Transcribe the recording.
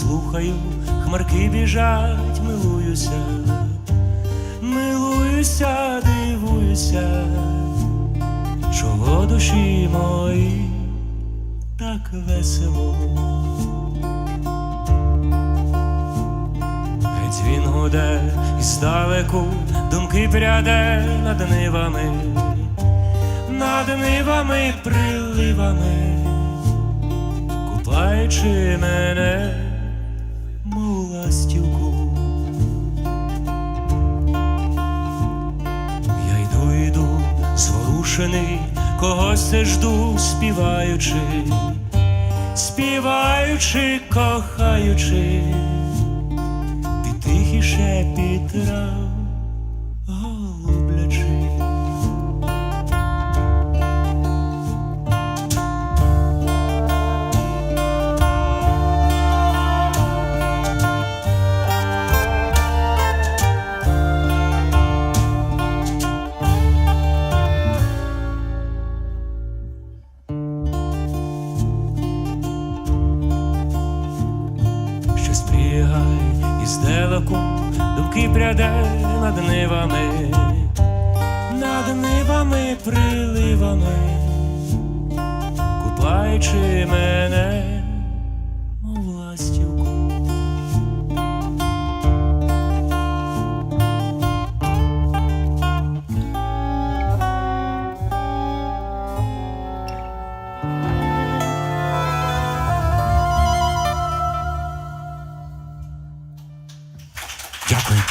слухаю, хмарки біжать, милуюся, милуюся, дивуюся, чого душі мої так весело. Геть він гуде і здалеку думки пряде над нивами, над нивами приливами, купаючи мене, зворушений, когось це жду, співаючи, співаючи, кохаючи. Ти тихіше шепіт Щось пригай із далеку, думки пряде над нивами, над нивами приливами, купаючи мене, Дякую.